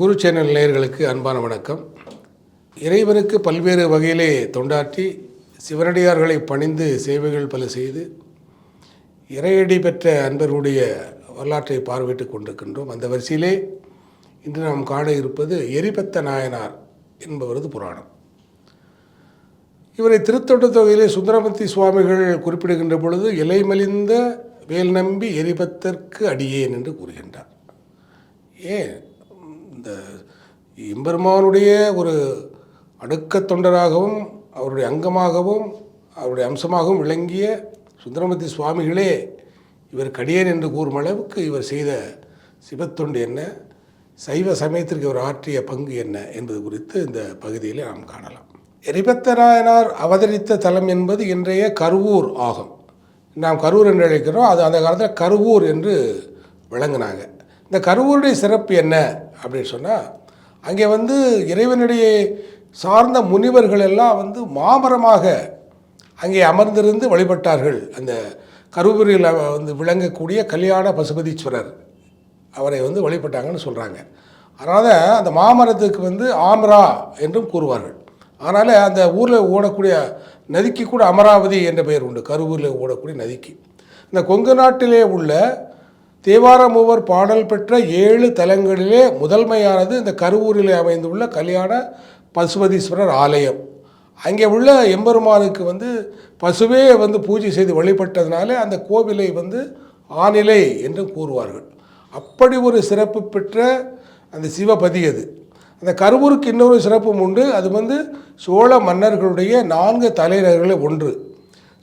குரு channel நேயர்களுக்கு அன்பான வணக்கம். இறைவனுக்கு பல்வேறு வகையிலே தொண்டாற்றி சிவனடியார்களை பணிந்து சேவைகள் பல செய்து இறையடி பெற்ற அன்பர்களுடைய வரலாற்றை பார்வையிட்டு கொண்டிருக்கின்றோம். அந்த வரிசையிலே இன்று நாம் காண இருப்பது எரிபத்த நாயனார் என்பவரது புராணம். இவரை திருத்தொண்ட தொகையிலே சுந்தரமூர்த்தி சுவாமிகள் குறிப்பிடுகின்ற பொழுது இலைமலிந்த வேல் நம்பி எரிபத்தற்கு அடியேன் என்று கூறுகின்றார். ஏன்? இந்த எம்பெருமானுடைய ஒரு அடுக்க தொண்டராகவும் அவருடைய அங்கமாகவும் அவருடைய அம்சமாகவும் விளங்கிய சுந்தரமூர்த்தி சுவாமிகளே இவர் கடியேன் என்று கூறும் அளவுக்கு இவர் செய்த சிவத்தொண்டு என்ன? சைவ சமயத்திற்கு இவர் ஆற்றிய பங்கு என்ன என்பது குறித்து இந்த பகுதியில் நாம் காணலாம். எரிபத்தராயனார் அவதரித்த தலம் என்பது இன்றைய கருவூர் ஆகும். நாம் கரூர் என்று அழைக்கிறோம். அது அந்த காலத்தில் கருவூர் என்று விளங்குனாங்க. இந்த கருவூருடைய சிறப்பு என்ன? அப்படின்னு சொன்னால் அங்கே வந்து இறைவனுடைய சார்ந்த முனிவர்கள் எல்லாம் வந்து மாமரமாக அங்கே அமர்ந்திருந்து வழிபட்டார்கள். அந்த கருவூரில் வந்து விளங்கக்கூடிய கல்யாண பசுபதீஸ்வரர் அவரை வந்து வழிபட்டாங்கன்னு சொல்கிறாங்க அதனால் அந்த மாமரத்துக்கு வந்து ஆம்ரா என்றும் கூறுவார்கள். அதனால் அந்த ஊரில் ஓடக்கூடிய நதிக்கு கூட அமராவதி என்ற பெயர் உண்டு. கருவூரில் ஓடக்கூடிய நதிக்கு. இந்த கொங்கு நாட்டிலே உள்ள தேவார மூவர் பாடல் பெற்ற ஏழு தலங்களிலே முதன்மையானது இந்த கருவூரில் அமைந்துள்ள கல்யாண பசுபதீஸ்வரர் ஆலயம். அங்கே உள்ள எம்பெருமானுக்கு வந்து பசுவே வந்து பூஜை செய்து வழிபட்டதுனாலே அந்த கோவிலை வந்து ஆநிலை என்று கூறுவார்கள். அப்படி ஒரு சிறப்பு பெற்ற அந்த சிவபதி அது. அந்த கருவூருக்கு இன்னொரு சிறப்பும் உண்டு. அது வந்து சோழ மன்னர்களுடைய நான்கு தலைநகர்களில் ஒன்று.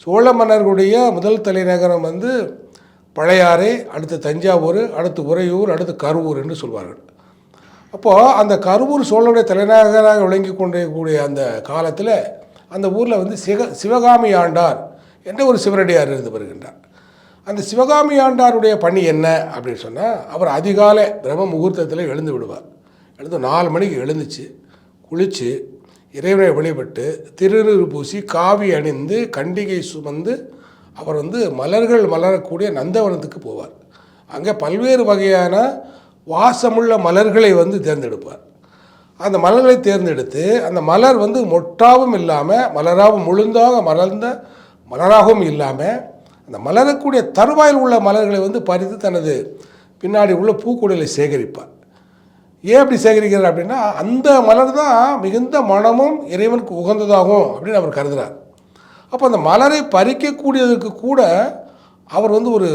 சோழ மன்னர்களுடைய முதல் தலைநகரம் வந்து பழையாறை அடுத்து தஞ்சாவூர் அடுத்து உறையூர் அடுத்து கருவூர் என்று சொல்வார்கள். அப்போது அந்த கருவூர் சோழனுடைய தலைநகராக விளங்கி கொண்டிருக்கக்கூடிய அந்த காலத்தில் அந்த ஊரில் வந்து சிவ சிவகாமி ஆண்டார் என்ற ஒரு சிவனடியார் இருந்து வருகின்றார். அந்த சிவகாமி ஆண்டாருடைய பணி என்ன அப்படின்னு சொன்னால் அவர் அதிகாலை பிரம்ம முகூர்த்தத்தில் எழுந்து விடுவார். எழுந்து நாலு மணிக்கு எழுந்துச்சு குளித்து இறைவனை வழிபட்டு திருநீறு பூசி காவி அணிந்து கண்டிகை சுமந்து அவர் வந்து மலர்கள் மலரக்கூடிய நந்தவனத்துக்கு போவார். அங்கே பல்வேறு வகையான வாசமுள்ள மலர்களை வந்து தேர்ந்தெடுப்பார். அந்த மலர்களை தேர்ந்தெடுத்து அந்த மலர் வந்து மொட்டாவும் இல்லாமல் மலராகவும் முழுந்தாக மலர்ந்த மலராகவும் இல்லாமல் அந்த மலரக்கூடிய தருவாயில் உள்ள மலர்களை வந்து பறித்து தனது பின்னாடி உள்ள பூக்கூடையில் சேகரிப்பார். ஏன் அப்படி சேகரிக்கிறார் அப்படின்னா அந்த மலர் தான் மிகுந்த மனமும் இறைவனுக்கு உகந்ததாகும் அப்படின்னு அவர் கருதுகிறார் அப்போ அந்த மலரை பறிக்கக்கூடியதற்கு கூட அவர் வந்து ஒரு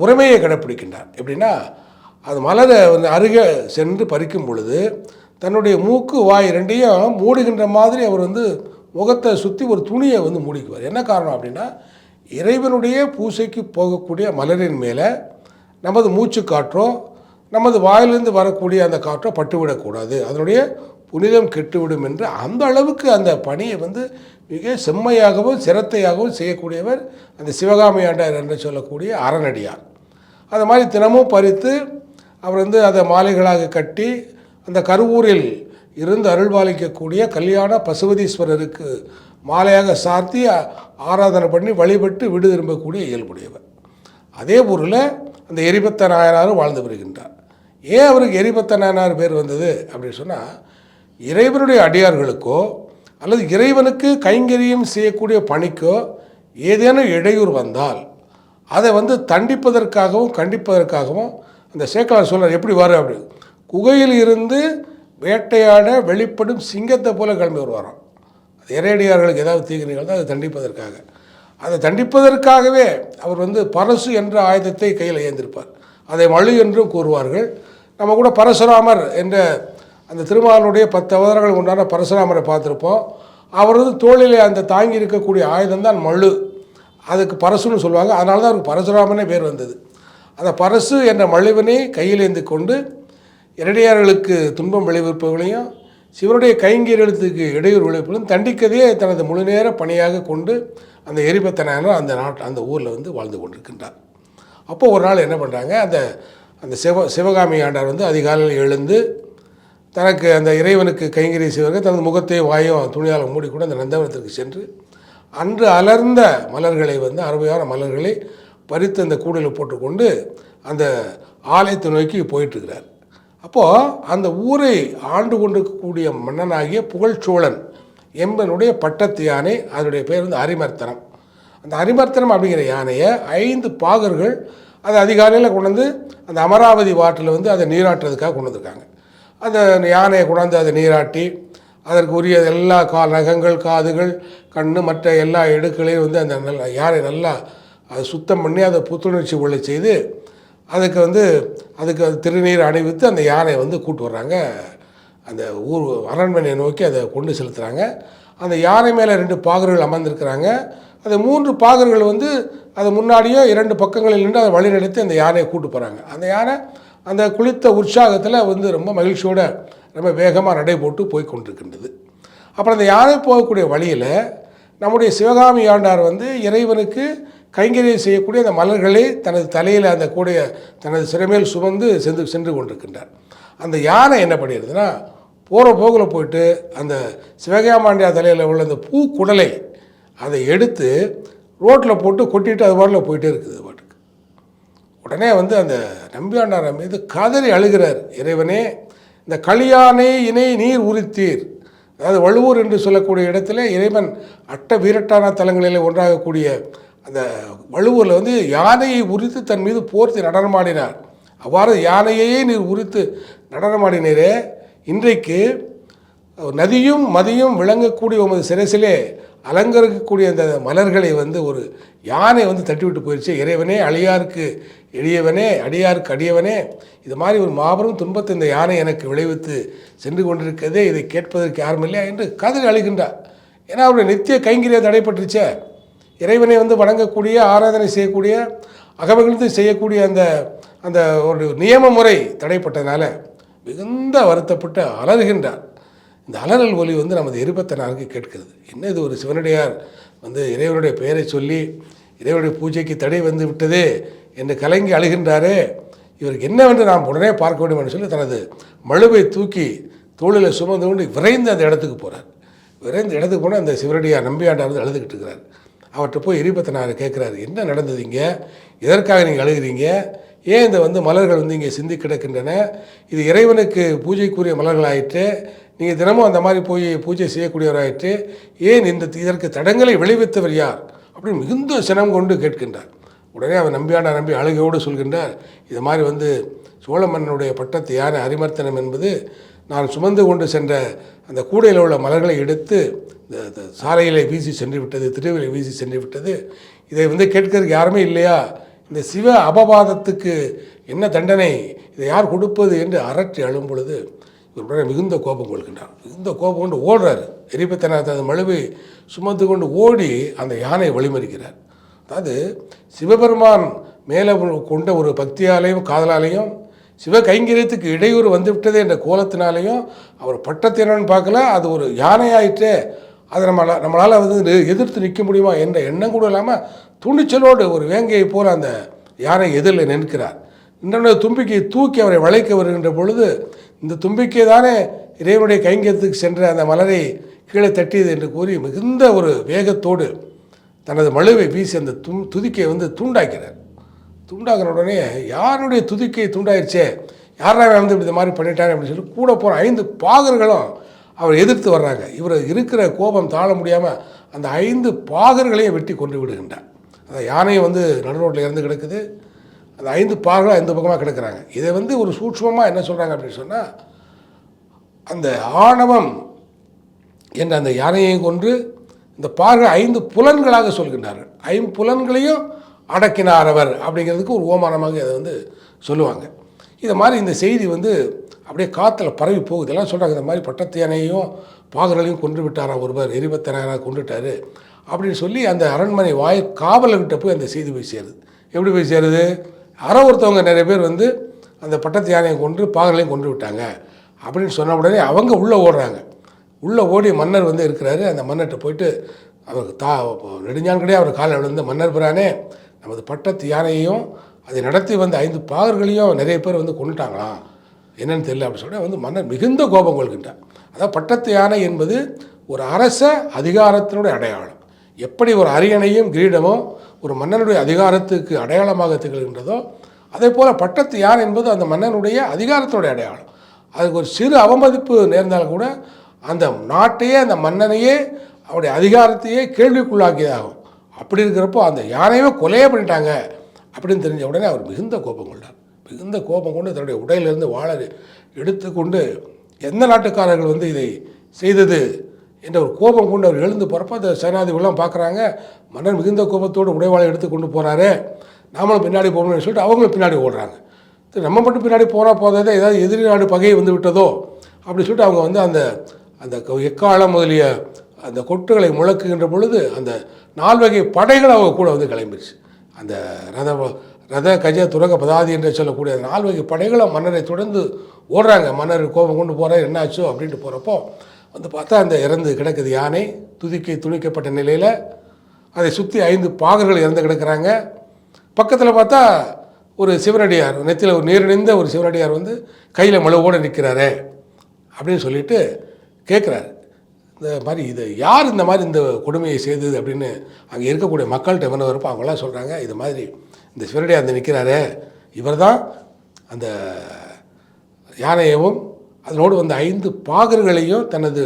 முறைமையை கடைப்பிடிக்கின்றார். எப்படின்னா அது மலரை வந்து அருகே சென்று பறிக்கும் பொழுது தன்னுடைய மூக்கு வாய் ரெண்டையும் மூடுகின்ற மாதிரி அவர் வந்து முகத்தை சுற்றி ஒரு துணியை வந்து மூடிக்குவார். என்ன காரணம் அப்படின்னா இறைவனுடைய பூசைக்கு போகக்கூடிய மலரின் மேலே நமது மூச்சு காற்றோ நமது வாயிலிருந்து வரக்கூடிய அந்த காற்றோ பட்டுவிடக்கூடாது. அதனுடைய புனிதம் கெட்டுவிடும் என்று அந்த அளவுக்கு அந்த பணியை வந்து மிக செம்மையாகவும் சிரத்தையாகவும் செய்யக்கூடியவர் அந்த சிவகாமி ஆண்டார் என்று சொல்லக்கூடிய அறநடியார் அந்த மாதிரி தினமும் பறித்து அவர் வந்து அதை மாலைகளாக கட்டி அந்த கருவூரில் இருந்து அருள்பாலிக்கக்கூடிய கல்யாண பசுபதீஸ்வரருக்கு மாலையாக சார்த்தி ஆராதனை பண்ணி வழிபட்டு விடு திரும்பக்கூடிய இயல்புடையவர். அதே ஊரில் அந்த எரிபத்த நாயனாரும் வாழ்ந்து வருகின்றார். ஏன் அவருக்கு எரிபத்த நாயனார் பேர் வந்தது அப்படின்னு சொன்னால் இறைவனுடைய அடியார்களுக்கோ அல்லது இறைவனுக்கு கைங்கரியம் செய்யக்கூடிய பணிக்கோ ஏதேனும் இடையூறு வந்தால் அதை வந்து தண்டிப்பதற்காகவும் கண்டிப்பதற்காகவும் அந்த சேக்கலார் சொல்கிறார் எப்படி வரும் அப்படி. குகையில் இருந்து வேட்டையாட வெளிப்படும் சிங்கத்தை போல கிளம்பி வருவாராம். அது இறையடியார்களுக்கு ஏதாவது தீங்கு நிகழ்ந்தால் அதை தண்டிப்பதற்காக. அதை தண்டிப்பதற்காகவே அவர் வந்து பரசு என்ற ஆயுதத்தை கையில் ஏந்திருப்பார். அதை மழு என்றும் கூறுவார்கள். நம்ம கூட பரசுராமர் என்ற அந்த திருமாலுடைய பத்து அவதாரங்கள் உண்டான பரசுராமரை பார்த்துருப்போம். அவரது தோளிலே அந்த தாங்கி இருக்கக்கூடிய ஆயுதம் தான் மழு அதுக்கு பரசுன்னு சொல்லுவாங்க. அதனால தான் அவருக்கு பரசுராமனே பேர் வந்தது. அந்த பரசு என்ற மழுவினை கையில் ஏந்தி கொண்டு இரடியார்களுக்கு துன்பம் விளைவிப்பவர்களையும் சிவனுடைய கைங்கரியத்துக்கு இடையூறு விளைவிப்பதும் தண்டிக்கதையே தனது முழு நேர பணியாக கொண்டு அந்த எரிபத்தனான அந்த நாட்டு அந்த ஊரில் வந்து வாழ்ந்து கொண்டிருக்கின்றார். அப்போது ஒரு நாள் என்ன பண்ணுறாங்க அந்த அந்த சிவ சிவகாமி ஆண்டார் வந்து அதிகாலையில் எழுந்து தனக்கு அந்த இறைவனுக்கு கைங்கரிய செய்வர்கள் தனது முகத்தை வாயும் துணியால் மூடிக்கூட அந்த நந்தவனத்திற்கு சென்று அன்று அலர்ந்த மலர்களை வந்து அருமையான மலர்களை பறித்து அந்த கூடையில் போட்டுக்கொண்டு அந்த ஆலயத்தை நோக்கி போயிட்டுருக்கிறார். அப்போது அந்த ஊரை ஆண்டு கொண்டிருக்கக்கூடிய மன்னனாகிய புகழ்ச்சோழன் என்பனுடைய பட்டத்து யானை அதனுடைய பேர் வந்து அரிமர்த்தனம். அந்த அரிமர்த்தனம் அப்படிங்கிற யானையை ஐந்து பாகர்கள் அதை அதிகாலையில் கொண்டு வந்து அந்த அமராவதி வாட்டில் வந்து அதை நீராட்டுறதுக்காக கொண்டு வந்திருக்காங்க. அந்த யானையை கொண்டாந்து அதை நீராட்டி அதற்கு உரிய எல்லா கா நகங்கள் காதுகள் கண் மற்ற எல்லா இடுக்களையும் வந்து அந்த நல்ல யானை நல்லா அதை சுத்தம் பண்ணி அதை புத்துணர்ச்சி கொள்ள செய்து அதுக்கு வந்து அதுக்கு அது திருநீர் அணிவித்து அந்த யானையை வந்து கூட்டு வர்றாங்க. அந்த ஊர் அரண்மனையை நோக்கி அதை கொண்டு செலுத்துகிறாங்க அந்த யானை மேலே ரெண்டு பாகர்கள் அமர்ந்திருக்கிறாங்க. அந்த மூன்று பாகர்கள் வந்து அது முன்னாடியோ இரண்டு பக்கங்களில் நின்று அதை வழிநடத்தி அந்த யானையை கூட்டு போகிறாங்க அந்த யானை அந்த குளித்த உற்சாகத்தில் வந்து ரொம்ப மகிழ்ச்சியோட ரொம்ப வேகமாக நடை போட்டு போய் கொண்டிருக்கின்றது. அப்புறம் அந்த யானை போகக்கூடிய வழியில் நம்முடைய சிவகாமி ஆண்டார் வந்து இறைவனுக்கு கைங்கரியம் செய்யக்கூடிய அந்த மலர்களை தனது தலையில் அந்த கூடைய தனது சிறமேல் சுமந்து சென்று சென்று கொண்டிருக்கின்றார். அந்த யானை என்ன பண்ணிடுதுன்னா போகிற போகில் போயிட்டு அந்த சிவகாமாண்டியார் தலையில் உள்ள அந்த பூ குடலை அதை எடுத்து ரோட்டில் போட்டு கொட்டிட்டு அது பாட்டில் போயிட்டே இருக்குது. உடனே வந்து அந்த நம்பியாண்டார் மீது காதலி அழுகிறார். இறைவனே இந்த கலியானை இணை நீர் உரித்தீர். அதாவது வள்ளுவூர் என்று சொல்லக்கூடிய இடத்துல இறைவன் அட்ட வீரட்டான தலங்களில் ஒன்றாகக்கூடிய அந்த வள்ளுவூரில் வந்து யானையை உரித்து தன் மீது போர்த்தி நடனமாடினார். அவ்வாறு யானையையே நீர் உரித்து நடனமாடினீரே. இன்றைக்கு நதியும் மதியும் விளங்கக்கூடிய உமது சிரசிலே அலங்கரிக்கக்கூடிய அந்த மலர்களை வந்து ஒரு யானை வந்து தட்டிவிட்டு போயிடுச்சு இறைவனே அழியாருக்கு எளியவனே அடியாருக்கு அடியவனே. இது மாதிரி ஒரு மாபெரும் துன்பத்தை இந்த யானை எனக்கு விளைவித்து சென்று கொண்டிருக்கிறதே. இதை கேட்பதற்கு யாரும் இல்லையா என்று கதறி அழுகின்றார். ஏன்னா அவருடைய நித்திய கைங்கரியம் தடைப்பட்டுருச்சே இறைவனை வந்து வணங்கக்கூடிய ஆராதனை செய்யக்கூடிய அகமகிழ்ந்து செய்யக்கூடிய அந்த அந்த ஒரு நியம முறை தடைப்பட்டதுனால மிகுந்த வருத்தப்பட்டு அலறுகின்றார். இந்த அலறல் ஒலி வந்து நமது எரிபத்தனாருக்கு கேட்கிறது. என்ன இது ஒரு சிவனடியார் வந்து இறைவனுடைய பெயரை சொல்லி இறைவனுடைய பூஜைக்கு தடை வந்து விட்டதே என்று கலங்கி அழுகின்றாரே. இவருக்கு என்னவென்று நாம் உடனே பார்க்க வேண்டும் என்று சொல்லி தனது மழுவை தூக்கி தோளில் சுமந்து கொண்டு விரைந்து அந்த இடத்துக்கு போகிறார் விரைந்து இடத்துக்கு போனால் அந்த சிவனடியார் நம்பியாண்டார் வந்து அழுதுகிட்டு இருக்கிறார். அவர்கிட்ட போய் எரிபத்தனார் கேட்குறாரு என்ன நடந்தது இங்கே? எதற்காக நீங்கள் அழுகிறீங்க? ஏன் இந்த வந்து மலர்கள் வந்து இங்கே சிந்தி கிடக்கின்றன? இது இறைவனுக்கு பூஜைக்குரிய மலர்கள் ஆயிற்று நீங்கள் தினமும் அந்த மாதிரி போய் பூஜை செய்யக்கூடியவராயிற்று ஏன் இந்த இதற்கு தடங்களை விளைவித்தவர் யார்? அப்படின்னு மிகுந்த சினம் கொண்டு கேட்கின்றார். உடனே அவர் நம்பியாண்டா நம்பி அழுகையோடு சொல்கின்றார் இது மாதிரி வந்து சோழ மன்னனுடைய பட்டத்து யானை அரிமர்த்தனம் என்பது நான் சுமந்து கொண்டு சென்ற அந்த கூடையில் உள்ள மலர்களை எடுத்து இந்த சாலையிலே வீசி சென்று விட்டது திருவிலை வீசி சென்று விட்டது. இதை வந்து கேட்கறதுக்கு யாருமே இல்லையா? இந்த சிவ அபவாதத்துக்கு என்ன தண்டனை? இதை யார் கொடுப்பது என்று அரற்றி அழும் பொழுது ஒரு உடனே மிகுந்த கோபம் கொள்கின்றான். மிகுந்த கோபம் கொண்டு ஓடுறாரு. எரிபத்தனார் தனது மழுவை சுமந்து கொண்டு ஓடி அந்த யானையை வழிமறிக்கிறார். அதாவது சிவபெருமான் மேலே கொண்ட ஒரு பக்தியாலையும் காதலாலையும் சிவ கைங்கரியத்துக்கு இடையூறு வந்துவிட்டதே என்ற கோலத்தினாலையும் அவர் பட்டத்தினன்னு பார்க்கல அது ஒரு யானையாயிற்றே அதை நம்மளால் நம்மளால் வந்து எதிர்த்து நிற்க முடியுமா என்ற எண்ணம் கூட இல்லாமல் துணிச்சலோடு ஒரு வேங்கையை போல் அந்த யானை எதிரில் நிற்கிறார். இன்னொன்று தும்பிக்கையை தூக்கி அவரை வளைக்க வருகின்ற பொழுது இந்த தும்பிக்கை தானே இறைவனுடைய கைங்கத்துக்கு சென்ற அந்த மலரை கீழே தட்டியது என்று கூறி மிகுந்த ஒரு வேகத்தோடு தனது மழுவை வீசி அந்த தும் துதிக்கையை வந்து தூண்டாக்கிறார் துண்டாக்கின உடனே யாருடைய துதிக்கையை துண்டாயிருச்சே? யாரா வந்து இப்படி இந்த மாதிரி பண்ணிட்டாரு அப்படின்னு சொல்லி கூட போகிற ஐந்து பாகர்களும் அவர் எதிர்த்து வர்றாங்க. இவர் இருக்கிற கோபம் தாழ முடியாமல் அந்த ஐந்து பாகர்களையும் வெட்டி கொண்டு விடுகின்றார். அந்த யானையை வந்து நடுரோட்டில் இறந்து கிடக்குது. அந்த ஐந்து பாகர்களும் ஐந்து பக்கமாக கிடக்கிறாங்க. இதை வந்து ஒரு சூட்சமாக என்ன சொல்கிறாங்க அப்படின்னு சொன்னால் அந்த ஆணவம் என்ற அந்த யானையை கொன்று இந்த பார்கள் ஐந்து புலன்களாக சொல்கின்றார்கள். ஐம்புலன்களையும் அடக்கினார் அவர் அப்படிங்கிறதுக்கு ஒரு ஓமானமாக அதை வந்து சொல்லுவாங்க. இதை மாதிரி இந்த செய்தி வந்து அப்படியே காற்றுல பரவி போகுது. எல்லாம் சொல்கிறாங்க இந்த மாதிரி பட்டத்தியானையையும் பாகர்களையும் கொன்று விட்டாராம் ஒருவர் எரிபத்தனாராக கொண்டுட்டார் அப்படின்னு சொல்லி அந்த அரண்மனை வாய் காவலர்கிட்ட போய் அந்த செய்தி போய் சேருது. எப்படி போய் சேருது? யாரோ ஒருத்தவங்க நிறைய பேர் வந்து அந்த பட்டத்து யானையை கொண்டு பாகர்களையும் கொண்டு விட்டாங்க. அப்படின்னு சொன்ன உடனே அவங்க உள்ளே ஓடுறாங்க. உள்ளே ஓடி மன்னர் வந்து இருக்கிறாரு. அந்த மன்னர்கிட்ட போயிட்டு அவருக்கு தா நெடுஞ்சான்கடையே அவர் காலை விழுந்து மன்னர் பிரானே நமது பட்டத்து யானையையும் அதை நடத்தி வந்த ஐந்து பாகர்களையும் நிறைய பேர் வந்து கொண்டுட்டாங்களாம் என்னன்னு தெரியல அப்படின்னு சொல்லி வந்து மன்னர் மிகுந்த கோபம் கொள்கின்றார். அதாவது பட்டத்து யானை என்பது ஒரு அரச அதிகாரத்தினுடைய அடையாளம். எப்படி ஒரு அரியணையும் கிரீடமும் ஒரு மன்னனுடைய அதிகாரத்துக்கு அடையாளமாக திகழ்கின்றதோ அதே போல் பட்டத்து யார் என்பது அந்த மன்னனுடைய அதிகாரத்தோடைய அடையாளம். அதுக்கு ஒரு சிறு அவமதிப்பு நேர்ந்தாலும் கூட அந்த நாட்டையே அந்த மன்னனையே அவருடைய அதிகாரத்தையே கேள்விக்குள்ளாக்கியதாகும். அப்படி இருக்கிறப்போ அந்த யானையவே கொலையே பண்ணிட்டாங்க அப்படின்னு தெரிஞ்ச உடனே அவர் மிகுந்த கோபம் கொண்டார். மிகுந்த கோபம் கொண்டு தன்னுடைய உடையிலிருந்து வாழ எடுத்துக்கொண்டு எந்த நாட்டுக்காரர்கள் வந்து இதை செய்தது? என்ற ஒரு கோபம் கொண்டு அவர் எழுந்து போகிறப்ப அந்த சேனாதிபதிலாம் பார்க்குறாங்க. மன்னர் மிகுந்த கோபத்தோடு உடைவாளை எடுத்து கொண்டு போகிறாரு நாமளும் பின்னாடி போகணும்னு சொல்லிட்டு அவங்களும் பின்னாடி ஓடுறாங்க. நம்ம மட்டும் பின்னாடி போனால் போதாத? ஏதாவது எதிரி நாடு பகை வந்து விட்டதோ? அப்படி சொல்லிட்டு அவங்க வந்து அந்த அந்த எக்காலம் முதலிய அந்த கொட்டுகளை முழக்குகின்ற பொழுது அந்த நால்வகை படைகள் அவங்க கூட வந்து கிளம்பிடுச்சு அந்த ரத ரத கஜ துரக பதாதி என்று சொல்லக்கூடிய அந்த நால்வகை படைகளும் மன்னரை தொடர்ந்து ஓடுறாங்க. மன்னர் கோபம் கொண்டு போகிறார் என்னாச்சோ அப்படின்ட்டு போகிறப்போ வந்து பார்த்தா அந்த இறந்து கிடக்குது யானை துதிக்கை துணிக்கப்பட்ட நிலையில் அதை சுற்றி ஐந்து பாகர்கள் இறந்து கிடக்குறாங்க. பக்கத்தில் பார்த்தா ஒரு சிவனடியார் நெத்தியில் ஒரு நீரிணைந்த ஒரு சிவனடியார் வந்து கையில் மழுவோடு நிற்கிறாரே அப்படின்னு சொல்லிட்டு கேட்குறாரு இந்த மாதிரி இது யார் இந்த மாதிரி இந்த கொடுமையை செய்தது அப்படின்னு அங்கே இருக்கக்கூடிய மக்கள்கிட்ட என்ன வரப்போ அவங்களாம் சொல்கிறாங்க இது மாதிரி இந்த சிவனடியார் அந்த நிற்கிறாரே இவர் தான் அந்த யானையவும் அதனோடு வந்த ஐந்து பாகர்களையும் தனது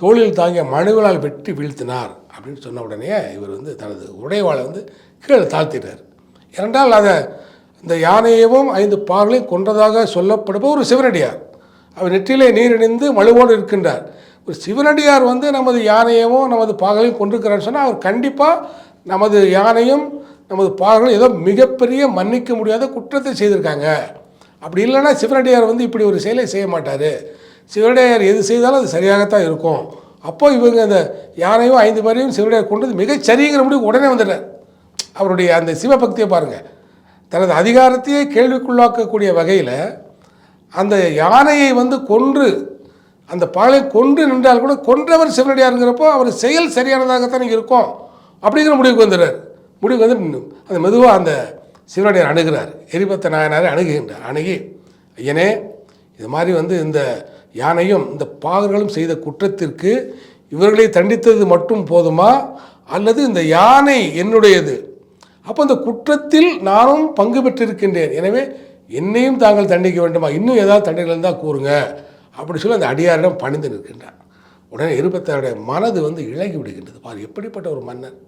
தோளில் தாங்கிய மனுவலால் வெட்டி வீழ்த்தினார் அப்படின்னு சொன்ன உடனே இவர் வந்து தனது உடைவாளை வந்து கீழே தாழ்த்திட்டார். இரண்டால் அதை இந்த யானையவும் ஐந்து பாகளையும் கொன்றதாக சொல்லப்படுபவர் ஒரு சிவனடியார். அவர் நெற்றிலே நீரிணிந்து மழுவோடு இருக்கின்றார். ஒரு சிவனடியார் வந்து நமது யானையவும் நமது பாகலையும் கொண்டிருக்கிறார் சொன்னால் அவர் கண்டிப்பாக நமது யானையும் நமது பாகங்களும் ஏதோ மிகப்பெரிய மன்னிக்க முடியாத குற்றத்தை செய்திருக்காங்க. அப்படி இல்லைன்னா சிவனடியார் வந்து இப்படி ஒரு செயலை செய்ய மாட்டார். சிவனடியார் எது செய்தாலும் அது சரியாகத்தான் இருக்கும். அப்போது இவங்க அந்த யானையும் ஐந்து பேரையும் சிவனடியார் கொண்டது மிகச்சரிங்கிற முடிவு உடனே வந்துடுறார் அவருடைய அந்த சிவபக்தியை பாருங்கள் தனது அதிகாரத்தையே கேள்விக்குள்ளாக்கக்கூடிய வகையில் அந்த யானையை வந்து கொன்று அந்த பாலை கொன்று நின்றால் கூட கொன்றவர் சிவனடியாருங்கிறப்போ அவர் செயல் சரியானதாகத்தான் இருக்கும். அப்படிங்கிற முடிவுக்கு வந்துடுறார். முடிவுக்கு வந்து அந்த மெதுவாக அந்த சிவனடியார் அணுகிறார். எரிபத்த நாயனாரை அணுகுகின்றார். அணுகி ஐயனே இது மாதிரி வந்து இந்த யானையும் இந்த பாகர்களும் செய்த குற்றத்திற்கு இவர்களை தண்டித்தது மட்டும் போதுமா? அல்லது இந்த யானை என்னுடையது? அப்போ இந்த குற்றத்தில் நானும் பங்கு பெற்றிருக்கின்றேன். எனவே என்னையும் தாங்கள் தண்டிக்க வேண்டுமா? இன்னும் ஏதாவது தண்டைகள் இருந்தால் கூறுங்க. அப்படி சொல்லி அந்த அடியாரிடம் பணிந்து நிற்கின்றார். உடனே இருபத்தாருடைய மனது வந்து இழகி விடுகின்றது பார் எப்படிப்பட்ட ஒரு மன்னன்.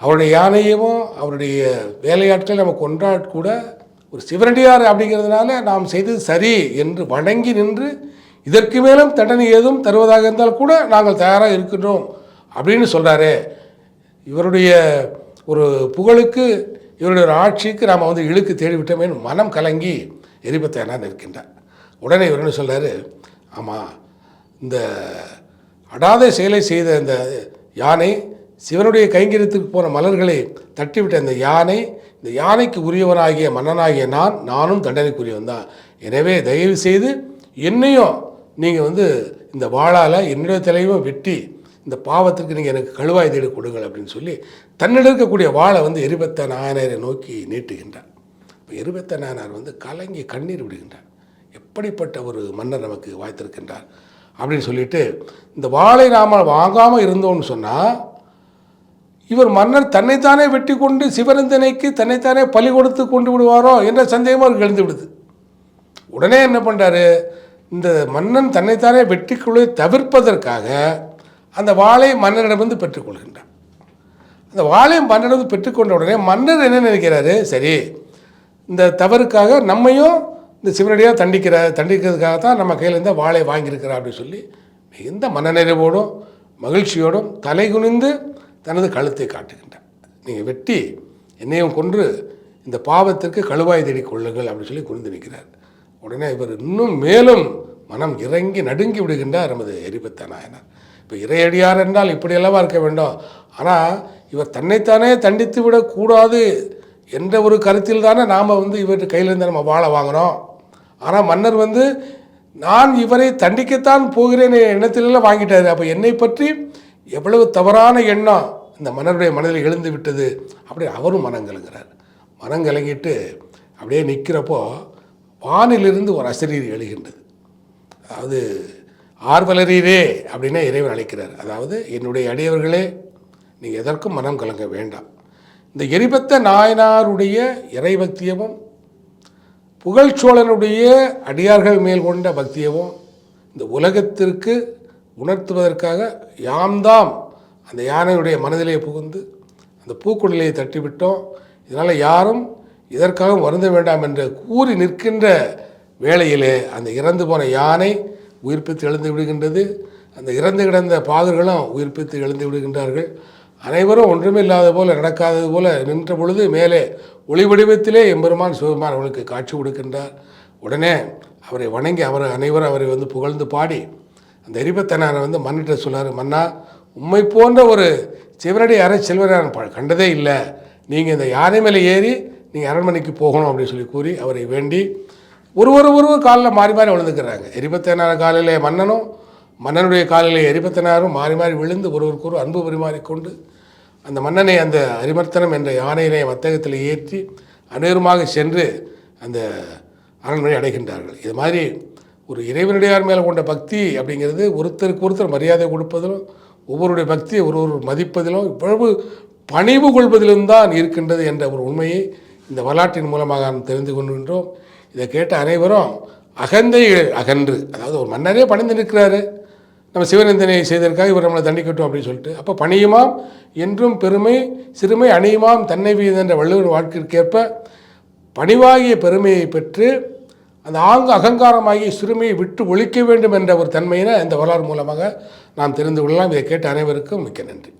அவருடைய யானையவும் அவருடைய வேலையாட்களை நம்ம கொண்டாட கூட ஒரு சிவனடியார் அப்படிங்கிறதுனால நாம் செய்தது சரி என்று வணங்கி நின்று இதற்கு மேலும் தண்டனை ஏதும் தருவதாக இருந்தால் கூட நாங்கள் தயாராக இருக்கின்றோம் அப்படின்னு சொல்கிறாரே இவருடைய ஒரு புகழுக்கு இவருடைய ஒரு ஆட்சிக்கு நாம் வந்து இழுக்கு தேடி மனம் கலங்கி எரிபத்தையனா நிற்கின்றார். உடனே இவர் என்ன சொல்றாரு? ஆமாம் இந்த அடாத செயலை செய்த இந்த யானை சிவனுடைய கைங்கரியத்துக்கு போன மலர்களை தட்டிவிட்ட இந்த யானை இந்த யானைக்கு உரியவனாகிய மன்னனாகிய நான் நானும் தண்டனைக்குரியவன் தான் எனவே தயவு செய்து என்னையும் நீங்கள் வந்து இந்த வாழால் என்னுடைய தலையும் வெட்டி இந்த பாவத்திற்கு நீங்கள் எனக்கு கழுவாய் தேடி கொடுங்கள் அப்படின்னு சொல்லி தன்னிடம் இருக்கக்கூடிய வாளை வந்து எரிபத்த நாயனரை நோக்கி நீட்டுகின்றார். இப்போ எரிபத்த நாயனார் வந்து கலங்கி கண்ணீர் விடுகின்றார். எப்படிப்பட்ட ஒரு மன்னர் நமக்கு வாய்த்திருக்கின்றார் அப்படின்னு சொல்லிட்டு இந்த வாழை நாம் வாங்காமல் இருந்தோம்னு சொன்னால் இவர் மன்னர் தன்னைத்தானே வெட்டி கொண்டு சிவரந்தனைக்கு தன்னைத்தானே பலி கொடுத்து கொண்டு விடுவாரோ என்ற சந்தேகம் அவருக்கு எழுந்து விடுது உடனே என்ன பண்ணுறாரு இந்த மன்னன் தன்னைத்தானே வெட்டிக்குள்ளே தவிர்ப்பதற்காக அந்த வாளை மன்னரிடமிருந்து பெற்றுக்கொள்கின்றார் அந்த வாளை மன்னரிடமிருந்து பெற்றுக்கொண்ட உடனே மன்னர் என்ன நினைக்கிறாரு? சரி இந்த தவறுக்காக நம்மையும் இந்த சிவனடியாக தண்டிக்கிற தண்டிக்கிறதுக்காக தான் நம்ம கையில் இருந்த வாளை வாங்கியிருக்கிறார் அப்படின்னு சொல்லி மிகுந்த மனநிறைவோடும் மகிழ்ச்சியோடும் தலை குனிந்து தனது கழுத்தை காட்டுகின்றார் நீங்கள் வெட்டி என்னையும் கொன்று இந்த பாவத்திற்கு கழுவாய் தேடி கொள்ளுங்கள் அப்படின்னு சொல்லி குனிந்து நிற்கிறார். உடனே இவர் இன்னும் மேலும் மனம் இறங்கி நடுங்கி விடுகின்றார் நமது எரிபத்த நாயனார். இப்போ இறையடியார் என்றால் இப்படியெல்லாம் இருக்க வேண்டும். ஆனால் இவர் தன்னைத்தானே தண்டித்து விடக்கூடாது என்ற ஒரு கருத்தில் தானே நாம் வந்து இவர் கையிலேருந்து நம்ம வாழ வாங்கினோம் ஆனால் மன்னர் வந்து நான் இவரை தண்டிக்கத்தான் போகிறேன் எண்ணத்திலெல்லாம் வாங்கிட்டார். அப்போ என்னை பற்றி எவ்வளவு தவறான எண்ணம் இந்த மன்னருடைய மனதில் எழுந்து விட்டது அப்படி அவரும் மனம் மனங்கலங்கிட்டு மனம் கலங்கிட்டு அப்படியே நிற்கிறப்போ வானிலிருந்து ஒரு அசரீர் எழுகின்றது. அதாவது ஆர்வலரீரே அப்படின்னே இறைவன் அழைக்கிறார். அதாவது என்னுடைய அடியவர்களே நீங்கள் எதற்கும் மனம் கலங்க வேண்டாம். இந்த எரிபத்த நாயனாருடைய இறைபக்தியமும் புகழ்ச்சோழனுடைய அடியார்கள் மேல் கொண்ட பக்தியவும் இந்த உலகத்திற்கு உணர்த்துவதற்காக யாம்தாம் அந்த யானையுடைய மனதிலே புகுந்து அந்த பூக்குடலையை தட்டிவிட்டோம். இதனால் யாரும் இதற்காக வருந்த வேண்டாம் என்று கூறி நிற்கின்ற வேளையிலே அந்த இறந்து போன யானை உயிர்ப்பித்து எழுந்து விடுகின்றது. அந்த இறந்து கிடந்த பாகர்களும் உயிர்ப்பித்து எழுந்து விடுகின்றார்கள். அனைவரும் ஒன்றுமே இல்லாத போல நடக்காதது போல நின்ற பொழுது மேலே ஒளி வடிவத்திலே எம்பெருமான் சிவபெருமான் அவர்களுக்கு காட்சி கொடுக்கின்றார். உடனே அவரை வணங்கி அவர் அனைவரும் அவரை வந்து புகழ்ந்து பாடி அந்த எரிபத்தனாரை வந்து மன்னிட்ட சொல்லார் மன்னா உம்மை போன்ற ஒரு சிவனடி யாரை செல்வரை ப- கண்டதே இல்லை. நீங்கள் இந்த யானை மேலே ஏறி நீங்கள் அரண்மனைக்கு போகணும் அப்படின்னு சொல்லி கூறி அவரை வேண்டி ஒரு ஒரு ஒருவர் காலில் மாறி மாறி விழுந்துக்கிறாங்க. எரிபத்தனார் காலிலே மன்னனும் மன்னனுடைய காலிலே எரிபத்தனாரும் மாறி மாறி விழுந்து ஒருவருக்கு ஒரு அன்பு பரிமாறிக்கொண்டு அந்த மன்னனை அந்த அரிமர்த்தனம் என்ற யானையினை வத்தகத்தில் ஏற்றி அநேகமாக சென்று அந்த அரண்மனை அடைகின்றார்கள். இது மாதிரி ஒரு இறைவனுடையார் மேலே கொண்ட பக்தி அப்படிங்கிறது ஒருத்தருக்கு ஒருத்தர் மரியாதை கொடுப்பதிலும் ஒவ்வொருடைய பக்தியை ஒரு ஒரு மதிப்பதிலும் இவ்வளவு பணிவு கொள்வதிலும் தான் இருக்கின்றது என்ற ஒரு உண்மையை இந்த வரலாற்றின் மூலமாக நாம் தெரிந்து கொள்கின்றோம். இதை கேட்ட அனைவரும் அகந்தை அகன்று அதாவது ஒரு மன்னரே பணிந்து நிற்கிறாரு. நம்ம சிவநந்தனை செய்ததற்காக இவர் நம்மளை தண்டிக்கட்டும் அப்படின்னு சொல்லிட்டு அப்போ பணியுமாம் என்றும் பெருமை சிறுமை அணியுமாம் தன்னை வீது என்ற வள்ளுவர் வாழ்க்கைக்கேற்ப பணிவாகிய பெருமையை பெற்று அந்த ஆங்க அகங்காரமாகி சிறுமையை விட்டு ஒழிக்க வேண்டும் என்ற ஒரு தன்மையினை இந்த வரலாறு மூலமாக நாம் தெரிந்து கொள்ளலாம். இதை கேட்ட அனைவருக்கும் மிக்க நன்றி.